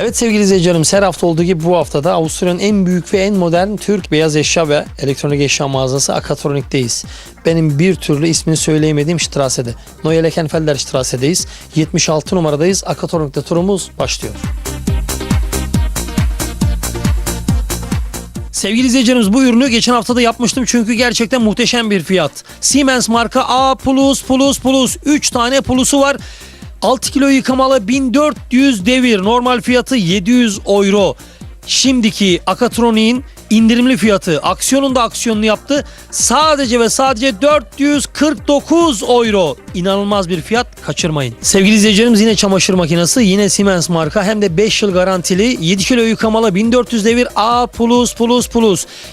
Evet sevgili izleyicilerimiz her hafta olduğu gibi bu haftada Avusturya'nın en büyük ve en modern Türk beyaz eşya ve elektronik eşya mağazası Akatronik'teyiz. Benim bir türlü ismini söyleyemediğim Strasse'de. Neue Leckenfelder Strasse'deyiz. 76 numaradayız. Akatronik'te turumuz başlıyor. Sevgili izleyicilerimiz bu ürünü geçen hafta da yapmıştım çünkü gerçekten muhteşem bir fiyat. Siemens marka A++++, 3 tane pulusu var. 6 kilo yıkamalı 1400 devir normal fiyatı 700 euro. Şimdiki Akatronik'in indirimli fiyatı aksiyonun da aksiyonunu yaptı. Sadece ve sadece 449 euro. İnanılmaz bir fiyat kaçırmayın. Sevgili izleyicilerimiz yine çamaşır makinesi yine Siemens marka hem de 5 yıl garantili 7 kilo yıkamalı 1400 devir A++++.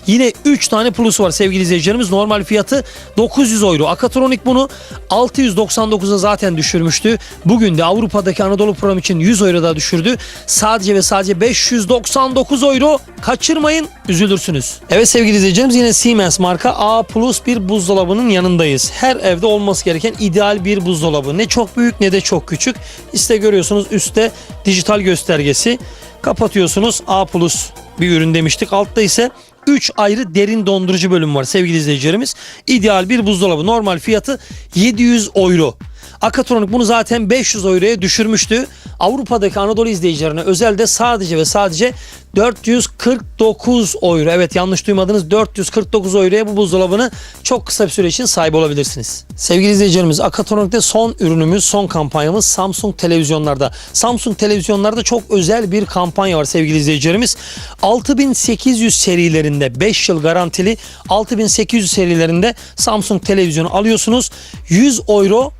Yine 3 tane plus var sevgili izleyicilerimiz. Normal fiyatı 900 euro. Akatronik bunu 699'a zaten düşürmüştü. Bugün de Avrupa'daki Anadolu program için 100 euro daha düşürdü. Sadece ve sadece 599 euro. Kaçırmayın üzülürsünüz. Evet sevgili izleyicilerimiz yine Siemens marka A Plus bir buzdolabının yanındayız. Her evde olması gereken ideal bir buzdolabı. Ne çok büyük ne de çok küçük. İşte görüyorsunuz üstte dijital göstergesi. Kapatıyorsunuz A Plus bir ürün demiştik. Altta ise 3 ayrı derin dondurucu bölüm var sevgili izleyicilerimiz. İdeal bir buzdolabı. Normal fiyatı 700 euro. Akatronik bunu zaten 500 euroya düşürmüştü. Avrupa'daki Anadolu izleyicilerine özelde sadece ve sadece 449 euro. Evet yanlış duymadınız 449 euroya bu buzdolabını çok kısa bir süre için sahip olabilirsiniz. Sevgili izleyicilerimiz Akatronik'te son ürünümüz, son kampanyamız Samsung televizyonlarda. Samsung televizyonlarda çok özel bir kampanya var sevgili izleyicilerimiz. 6800 serilerinde 5 yıl garantili 6800 serilerinde Samsung televizyonu alıyorsunuz. 100 euro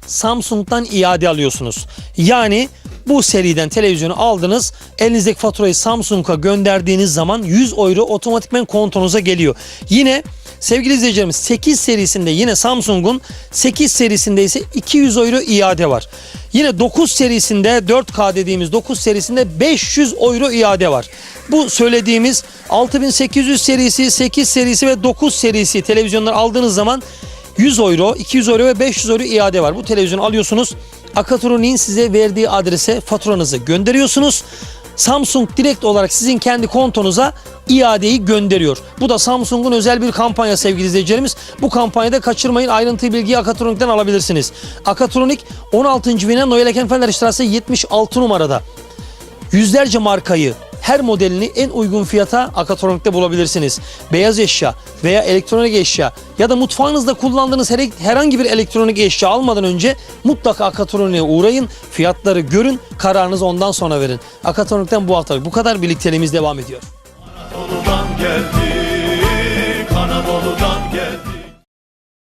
Samsung'dan iade alıyorsunuz. Yani bu seriden televizyonu aldınız. Elinizdeki faturayı Samsung'a gönderdiğiniz zaman 100 euro otomatikmen kontonuza geliyor. Yine sevgili izleyicilerimiz 8 serisinde yine Samsung'un 8 serisinde ise 200 euro iade var. Yine 9 serisinde 4K dediğimiz 9 serisinde 500 euro iade var. Bu söylediğimiz 6800 serisi, 8 serisi ve 9 serisi televizyonlar aldığınız zaman 100 euro, 200 euro ve 500 euro iade var. Bu televizyonu alıyorsunuz. Akatronik'in size verdiği adrese faturanızı gönderiyorsunuz. Samsung direkt olarak sizin kendi kontonuza iadeyi gönderiyor. Bu da Samsung'un özel bir kampanya sevgili izleyicilerimiz. Bu kampanyada kaçırmayın. Ayrıntı bilgiyi Akatronik'ten alabilirsiniz. Akatronik 16. Vinen Noel Ekenfeller Strasse 76 numarada. Yüzlerce markayı her modelini en uygun fiyata Akatronik'te bulabilirsiniz. Beyaz eşya veya elektronik eşya ya da mutfağınızda kullandığınız her- herhangi bir elektronik eşya almadan önce mutlaka Akatronik'e uğrayın. Fiyatları görün. Kararınızı ondan sonra verin. Akatronik'ten bu hafta bu kadar birlikteliğimiz devam ediyor. Anadolu'dan geldi